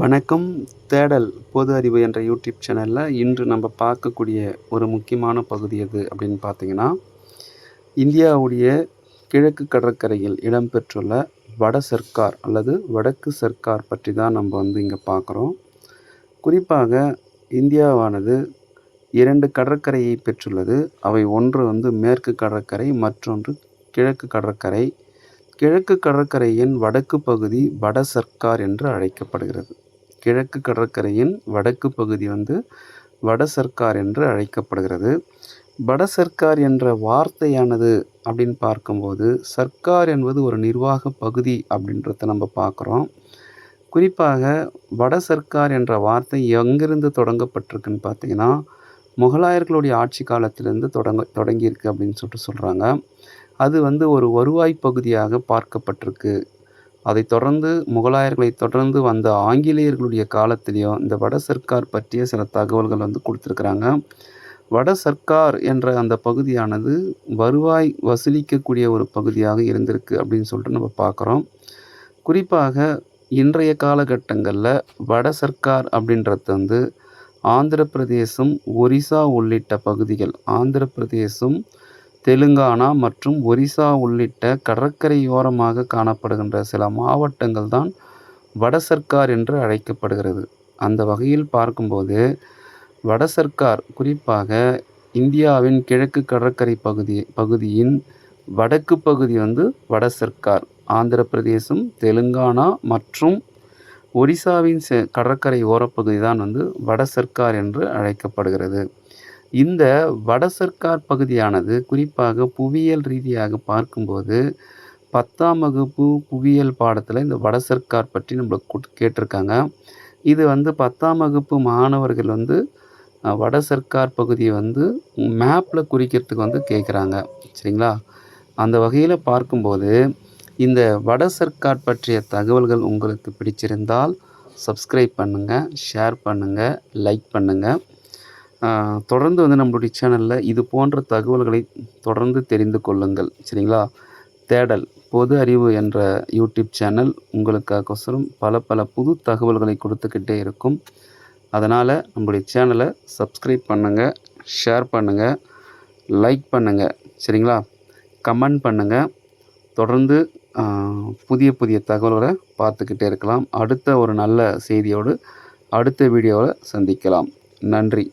வணக்கம். தேடல் பொது அறிவு என்ற யூடியூப் சேனலில் இன்று நம்ம பார்க்கக்கூடிய ஒரு முக்கியமான பகுதி எது அப்படின்னு பார்த்தீங்கன்னா இந்தியாவுடைய கிழக்கு கடற்கரையில் இடம்பெற்றுள்ள வட சர்க்கார் அல்லது வடக்கு சர்க்கார் பற்றி தான் நம்ம வந்து இங்கே பார்க்குறோம். குறிப்பாக இந்தியாவானது இரண்டு கடற்கரையை பெற்றுள்ளது. அவை ஒன்று வந்து மேற்கு கடற்கரை மற்றொன்று கிழக்கு கடற்கரை. கிழக்கு கடற்கரையின் வடக்கு பகுதி வட சர்க்கார் என்று அழைக்கப்படுகிறது. கிழக்கு கடற்கரையின் வடக்கு பகுதி வந்து வட சர்க்கார் என்று அழைக்கப்படுகிறது. வட சர்க்கார் என்ற வார்த்தையானது அப்படின்னு பார்க்கும்போது சர்க்கார் என்பது ஒரு நிர்வாக பகுதி அப்படின்றத நம்ம பார்க்குறோம். குறிப்பாக வட சர்க்கார் என்ற வார்த்தை எங்கிருந்து தொடங்கப்பட்டிருக்குன்னு பார்த்தீங்கன்னா முகலாயர்களுடைய ஆட்சி காலத்திலிருந்து தொடங்க தொடங்கியிருக்கு அப்படின்னு சொல்லிட்டு சொல்கிறாங்க அது வந்து ஒரு வருவாய் பகுதியாக பார்க்கப்பட்டிருக்கு. அதை தொடர்ந்து முகலாயர்களை தொடர்ந்து வந்த ஆங்கிலேயர்களுடைய காலத்திலையும் இந்த வட சர்க்கார் பற்றிய சில தகவல்கள் வந்து கொடுத்துருக்குறாங்க. வட சர்க்கார் என்ற அந்த பகுதியானது வருவாய் வசூலிக்கக்கூடிய ஒரு பகுதியாக இருந்திருக்கு அப்படின்னு சொல்லிட்டு நம்ம பார்க்குறோம். குறிப்பாக இன்றைய காலகட்டங்களில் வட சர்க்கார் அப்படின்றது வந்து ஆந்திர பிரதேசம் ஒரிசா உள்ளிட்ட பகுதிகள் ஆந்திர பிரதேசம் தெலுங்கானா மற்றும் ஒரிசா உள்ளிட்ட கடற்கரையோரமாக காணப்படுகின்ற சில மாவட்டங்கள் தான் வட சர்க்கார் என்று அழைக்கப்படுகிறது. அந்த வகையில் பார்க்கும்போது வட சர்க்கார் குறிப்பாக இந்தியாவின் கிழக்கு கடற்கரை பகுதி பகுதியின் வடக்கு பகுதி வந்து வட சர்க்கார் ஆந்திர பிரதேசம் தெலுங்கானா மற்றும் ஒரிசாவின் கடற்கரை ஓரப்பகுதி தான் வந்து வட சர்க்கார் என்று அழைக்கப்படுகிறது. இந்த வட சர்க்கார் பகுதியானது குறிப்பாக புவியியல் ரீதியாக பார்க்கும்போது பத்தாம் வகுப்பு புவியியல் பாடத்தில் இந்த வட சர்க்கார் பற்றி நம்மளுக்கு கேட்டிருக்காங்க. இது வந்து பத்தாம் வகுப்பு மாணவர்கள் வந்து வட சர்க்கார் பகுதியை வந்து மேப்பில் குறிக்கிறதுக்கு வந்து கேட்குறாங்க சரிங்களா? அந்த வகையில் பார்க்கும்போது இந்த வட சர்க்கார் பற்றிய தகவல்கள் உங்களுக்கு பிடிச்சிருந்தால் சப்ஸ்கிரைப் பண்ணுங்கள் ஷேர் பண்ணுங்கள் லைக் பண்ணுங்கள் தொடர்ந்து வந்து நம்மளுடைய சேனலில் இது போன்ற தகவல்களை தொடர்ந்து தெரிந்து கொள்ளுங்கள். சரிங்களா? தேடல் பொது அறிவு என்ற யூடியூப் சேனல் உங்களுக்காகோசரம் பல பல புது தகவல்களை கொடுத்துக்கிட்டே இருக்கும். அதனால் நம்மளுடைய சேனலை சப்ஸ்கிரைப் பண்ணுங்கள் ஷேர் பண்ணுங்கள் லைக் பண்ணுங்கள் சரிங்களா? கமெண்ட் பண்ணுங்கள் தொடர்ந்து புதிய புதிய தகவல்களை பார்த்துக்கிட்டே இருக்கலாம். அடுத்த ஒரு நல்ல செய்தியோடு அடுத்த வீடியோவில் சந்திக்கலாம். நன்றி.